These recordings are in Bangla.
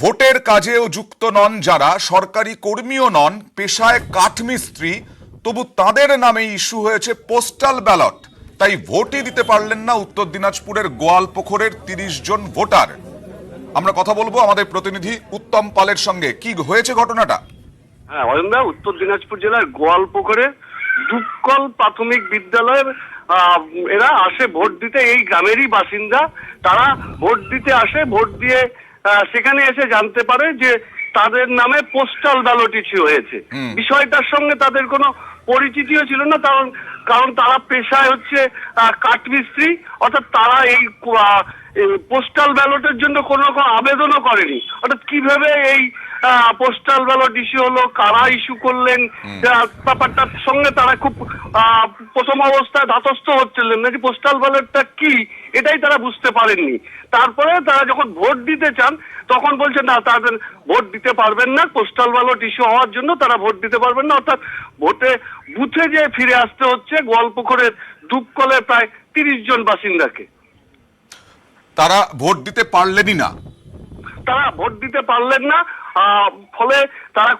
ভোটের কাজেও যুক্ত নন যারা, সরকারি কর্মীও নন, পেশায় কাঠমিস্ত্রি, তবু তাদের নামে ইস্যু হয়েছে পোস্টাল ব্যালট। তাই ভোটই দিতে পারলেন না উত্তর দিনাজপুরের গোয়ালপোখরের তিরিশ জন ভোটার। আমরা কথা বলব আমাদের প্রতিনিধি উত্তম পালের সঙ্গে। কি হয়েছে ঘটনাটা? হ্যাঁ উত্তর দিনাজপুর জেলার গোয়ালপুকুরে দুক্কল প্রাথমিক বিদ্যালয়ের এরা আসে ভোট দিতে। এই গ্রামেরই বাসিন্দা। তারা ভোট দিতে আসে, ভোট দিয়ে সেখানে এসে জানতে পারে যে তাদের নামে পোস্টাল ব্যালট ইস্যু হয়েছে। বিষয়টার সঙ্গে তাদের কোনো পরিচিতিও ছিল না কারণ কারণ তারা পেশায় হচ্ছে কাঠমিস্ত্রি অর্থাৎ তারা এই পোস্টাল ব্যালটের জন্য কোনো রকম আবেদনও করেনি। অর্থাৎ কীভাবে এই পোস্টাল ব্যালট ইস্যু হলো কারা ইস্যু করলেন? ব্যাপারটার সঙ্গে তারা খুব প্রথম অবস্থায় ধাতস্থ হচ্ছিলেন। না যে পোস্টাল ব্যালটটা কি? এটাই তারা বুঝতে পারেননি। তারপরে তারা যখন ভোট দিতে চান তখন বলছেন না তাদের ভোট দিতে পারবেন না। পোস্টাল ব্যালট ইস্যু হওয়ার জন্য তারা ভোট দিতে পারবেন না। অর্থাৎ ভোটে বুথে যে ফিরে আসতে হচ্ছে গোয়ালপুকুরের দুপকলে প্রায় তিরিশ জন বাসিন্দাকে। তারা ভোট দিতে পারলেনই না। তারা ভোট দিতে পারলেন না ফলে তারা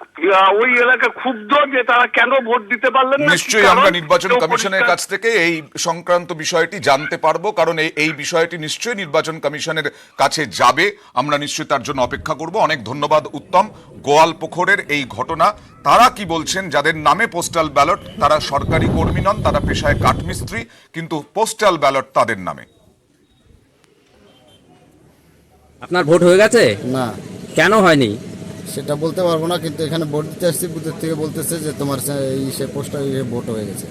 ওই এলাকা ক্ষুব্ধ যে তারা কেন ভোট দিতে পারলেন না নিশ্চয়ই আমরা? নির্বাচন কমিশনের কাছ থেকে এই সংক্রান্ত বিষয়টি জানতে পারব কারণ এই এই বিষয়টি নিশ্চয়ই নির্বাচন কমিশনের কাছে যাবে। আমরা নিশ্চয়ই তার জন্য অপেক্ষা করব। অনেক ধন্যবাদ উত্তম। গোয়ালপোখরের এই ঘটনা তারা কি বলছেন? যাদের নামে পোস্টাল ব্যালট তারা সরকারি কর্মী নন তারা পেশায় কাঠমিস্ত্রি কিন্তু পোস্টাল ব্যালট তাদের নামে। আপনার ভোট হয়ে গেছে? না। কেন হয়নি? সেটা বলতে পারব না কিন্তু এখানে ভোট দিতে আসছি বুথের থেকে বলতেছে যে তোমার এই সে পোস্টার ভোট হয়ে গেছে।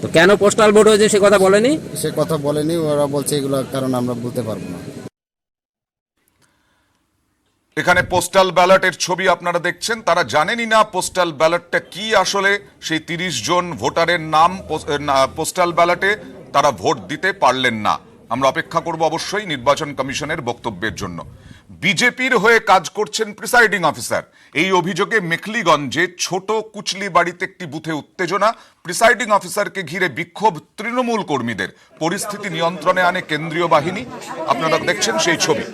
তো কেন পোস্টাল ভোট হয়েছে সে কথা বলেনি? সে কথা বলেনি ওরা বলছে এগুলো কারণ আমরা বলতে পারব না। এখানে পোস্টাল ব্যালটের ছবি আপনারা দেখছেন তারা জানেনই না পোস্টাল ব্যালটটা কি আসলে সেই তিরিশ জন ভোটারের নাম পোস্টাল ব্যালটে তারা ভোট দিতে পারলেন না। আমরা অপেক্ষা করব অবশ্যই নির্বাচন কমিশনের বক্তব্যের জন্য। বিজেপির হয়ে কাজ করছেন প্রিসাইডিং অফিসার। এই অভিযোগে মেখলিগঞ্জে ছোট কুচলি বাড়িতে একটি বুথে উত্তেজনা। প্রিসাইডিং অফিসারকে ঘিরে বিক্ষোভ তৃণমূল কর্মীদের। পরিস্থিতি নিয়ন্ত্রণে আনে কেন্দ্রীয় বাহিনী। আপনারা দেখছেন সেই ছবি।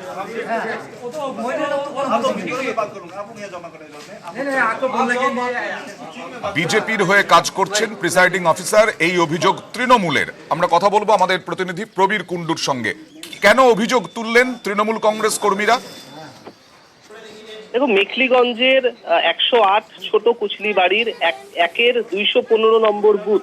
বিজেপির হয়ে কাজ করছেন প্রিসাইডিং অফিসার এই অভিযোগ তৃণমূলের। আমরা কথা বলব আমাদের প্রতিনিধি প্রবীর কুণ্ডুর সঙ্গে। কেন অভিযোগ তুললেন তৃণমূল কংগ্রেস কর্মীরা? দেখো মেখলিগঞ্জের একশো আট ছোট কুচলি বাড়ির এক- একের দুইশো পনেরো নম্বর বুথ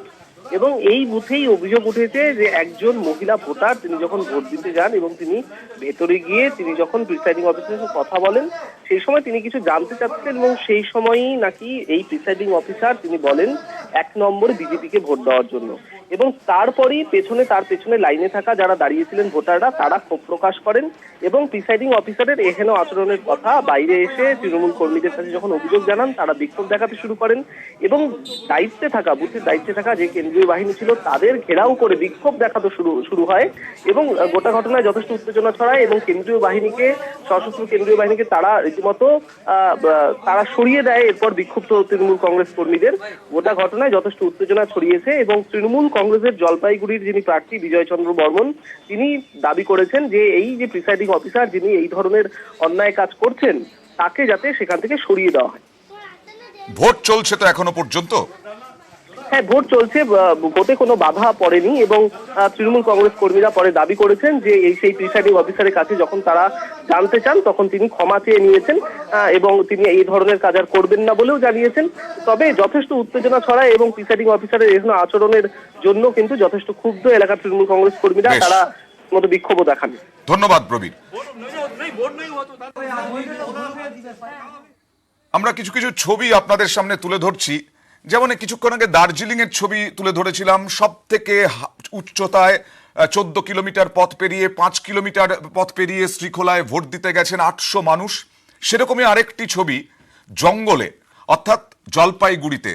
এবং এই বুথেই অভিযোগ উঠেছে যে একজন মহিলা ভোটার, তিনি যখন ভোট দিতে যান এবং তিনি ভেতরে গিয়ে তিনি যখন প্রিসাইডিং অফিসারের সাথে কথা বলেন, সেই সময় তিনি কিছু জানতে চাচ্ছিলেন এবং সেই সময়ই নাকি এই প্রিসাইডিং অফিসার তিনি বলেন, এক নম্বর বিজেপিকে ভোট দেওয়ার জন্য। এবং তারপরেই পেছনে, তার পেছনে লাইনে থাকা যারা দাঁড়িয়েছিলেন ভোটাররা, তারা ক্ষোভ প্রকাশ করেন এবং প্রিসাইডিং অফিসারের এহেন আচরণের কথা বাইরে এসে তৃণমূল কর্মীদের কাছে যখন অভিযোগ জানান, তারা বিক্ষোভ দেখাতে শুরু করেন এবং দায়িত্বে থাকা, বুথের দায়িত্বে থাকা যে কেন্দ্রীয় বাহিনী ছিল, তাদের ঘেরাও করে বিক্ষোভ দেখাতে শুরু শুরু হয় এবং গোটা ঘটনায় যথেষ্ট উত্তেজনা ছড়ায় এবং কেন্দ্রীয় বাহিনীকে, সশস্ত্র কেন্দ্রীয় বাহিনীকে তারা রীতিমতো তারা সরিয়ে দেয়, এরপর বিক্ষুব্ধ তৃণমূল কংগ্রেস কর্মীদের। গোটা ঘটনায় যথেষ্ট উত্তেজনা ছড়িয়েছে এবং তৃণমূল কংগ্রেসের জলপাইগুড়ির যিনি প্রার্থী বিজয়চন্দ্র বর্মন, তিনি দাবি করেছেন যে এই যে প্রিসাইডিং অফিসার যিনি এই ধরনের অন্যায় কাজ করছেন, তাকে যাতে সেখান থেকে সরিয়ে দেওয়া হয়। ভোট চলছে তো এখনও পর্যন্ত? হ্যাঁ ভোট চলছে ভোটে কোনো বাধা পড়েনি এবং আহ, তৃণমূল কংগ্রেস কর্মীরা পরে দাবি করেছেন যে এই সেই প্রিসাইডিং অফিসারের কাছে যখন তারা জানতে চান তখন তিনি ক্ষমা চেয়ে নিয়েছেন আহ, এবং তিনি এই ধরনের কাজ আর করবেন না বলেও জানিয়েছেন। তবে যথেষ্ট উত্তেজনা ছড়ায় এবং প্রিসাইডিং অফিসারের এখানে আচরণের জন্য কিন্তু যথেষ্ট ক্ষুব্ধ এলাকার তৃণমূল কংগ্রেস কর্মীরা তারা মতো বিক্ষোভও দেখান। ধন্যবাদ প্রবীর। আমরা কিছু কিছু ছবি আপনাদের সামনে তুলে ধরছি। যেমন কিছুক্ষণ আগে দার্জিলিং এর ছবি তুলে ধরেছিলাম সব থেকে উচ্চতায় চোদ্দ কিলোমিটার পথ পেরিয়ে, পাঁচ কিলোমিটার পথ পেরিয়ে শ্রীখোলায় ভোট দিতে গেছেন আটশো মানুষ। সেরকমই আরেকটি ছবি, জঙ্গলে, অর্থাৎ জলপাইগুড়িতে।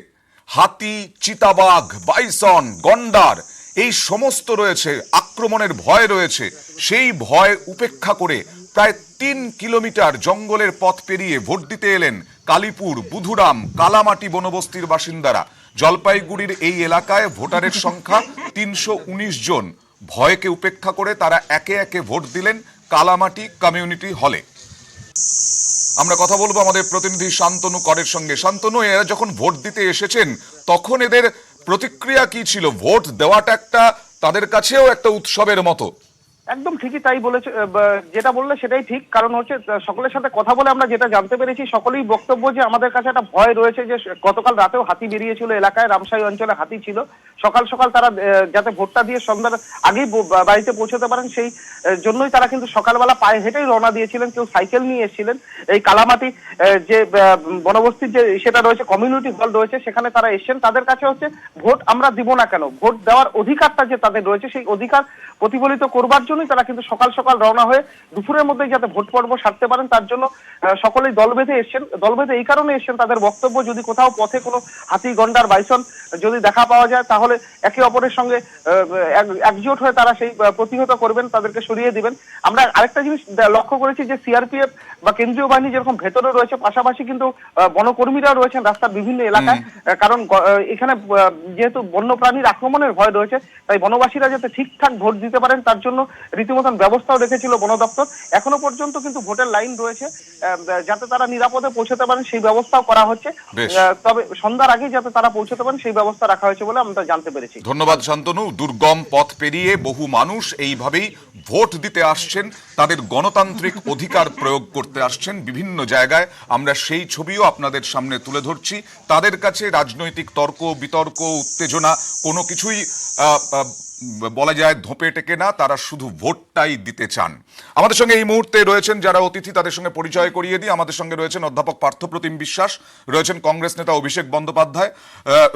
হাতি, চিতাবাঘ, বাইসন, গন্ডার, এই সমস্ত রয়েছে, আক্রমণের ভয় রয়েছে। সেই ভয় উপেক্ষা করে প্রায় তিন কিলোমিটার জঙ্গলের পথ পেরিয়ে ভোট দিতে এলেন কালীপুর, বুধুরাম, কালামাটি বনবস্তির বাসিন্দারা। জলপাইগুড়ির এই এলাকায় ভোটারের সংখ্যা তিনশো উনিশ জন। ভয়কে উপেক্ষা করে তারা একে একে ভোট দিলেন কালামাটি কমিউনিটি হলে। আমরা কথা বলব আমাদের প্রতিনিধি শান্তনু করের সঙ্গে। শান্তনু, এরা যখন ভোট দিতে এসেছেন, তখন এদের প্রতিক্রিয়া কি ছিল? ভোট দেওয়াটা একটা তাদের কাছেও একটা উৎসবের মতো। একদম ঠিকই তাই বলেছে যেটা বললে সেটাই ঠিক। কারণ হচ্ছে সকলের সাথে কথা বলে আমরা যেটা জানতে পেরেছি, সকলেই বক্তব্য যে আমাদের কাছে একটা ভয় রয়েছে যে গতকাল রাতেও হাতি বেরিয়েছিল এলাকায়, রামসাই অঞ্চলে হাতি ছিল। সকাল সকাল তারা যাতে ভোটটা দিয়ে সন্ধ্যার আগেই বাড়িতে পৌঁছতে পারেন, সেই জন্যই তারা কিন্তু সকালবেলা পায়ে হেঁটেই রওনা দিয়েছিলেন। কেউ সাইকেল নিয়ে এসেছিলেন। এই কালামাটি যে বনবস্তির যে সেটা রয়েছে, কমিউনিটি হল রয়েছে, সেখানে তারা এসেছেন। তাদের কাছে হচ্ছে, ভোট আমরা দিব না কেন? ভোট দেওয়ার অধিকারটা যে তাদের রয়েছে, সেই অধিকার প্রতিফলিত করবার জন্যই তারা কিন্তু সকাল সকাল রওনা হয়ে দুপুরের মধ্যেই যাতে ভোট পর্ব সারতে পারেন, তার জন্য সকলেই দল বেঁধে এসছেন। দল বেঁধে এই কারণে এসছেন তাদের বক্তব্য, যদি কোথাও পথে কোনো হাতি গন্ডার বাইসন যদি দেখা পাওয়া যায় তাহলে একে অপরের সঙ্গে একজোট হয়ে তারা সেই প্রতিহত করবেন তাদেরকে সরিয়ে দিবেন। আমরা আরেকটা জিনিস লক্ষ্য করেছি যে সিআরপিএফ বা কেন্দ্রীয় বাহিনী যেরকম ভেতরে রয়েছে পাশাপাশি কিন্তু বনকর্মীরা রয়েছেন রাস্তার বিভিন্ন এলাকায়। কারণ এখানে যেহেতু বন্যপ্রাণীর আক্রমণের ভয় রয়েছে তাই বনবাসীরা যাতে ঠিকঠাক ভোট দিতে পারেন তার জন্য রীতিমতন ব্যবস্থাও রেখেছিল বন দপ্তর। এখনও পর্যন্ত কিন্তু ভোটের লাইন রয়েছে যাতে তারা নিরাপদে পৌঁছতে পারেন সেই ব্যবস্থাও করা হচ্ছে। তবে সন্ধ্যার আগে যাতে তারা পৌঁছতে পারেন সেই ব্যবস্থা রাখা হয়েছে বলে আমরা জানতে পেরেছি। ধন্যবাদ শান্তনু। দুর্গম পথ পেরিয়ে বহু মানুষ এইভাবেই ভোট দিতে আসছেন। তাদের গণতান্ত্রিক অধিকার প্রয়োগ করতে আসছেন বিভিন্ন জায়গায়। আমরা সেই ছবিও আপনাদের সামনে তুলে ধরছি। তাদের কাছে রাজনৈতিক তর্ক, বিতর্ক, উত্তেজনা কোনো কিছুই বলা যায় ধোপে টেকে না, তারা শুধু ভোটটাই দিতে চান। আমাদের সঙ্গে এই মুহূর্তে রয়েছেন যারা অতিথি, তাদের সঙ্গে পরিচয় করিয়ে দিই। আমাদের সঙ্গে রয়েছেন অধ্যাপক পার্থপ্রতিম বিশ্বাস, রয়েছেন কংগ্রেস নেতা অভিষেক বন্দ্যোপাধ্যায়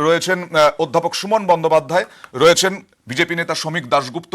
রয়েছেন অধ্যাপক সুমন বন্দ্যোপাধ্যায়, রয়েছেন বিজেপি নেতা শ্রমিক দাশগুপ্ত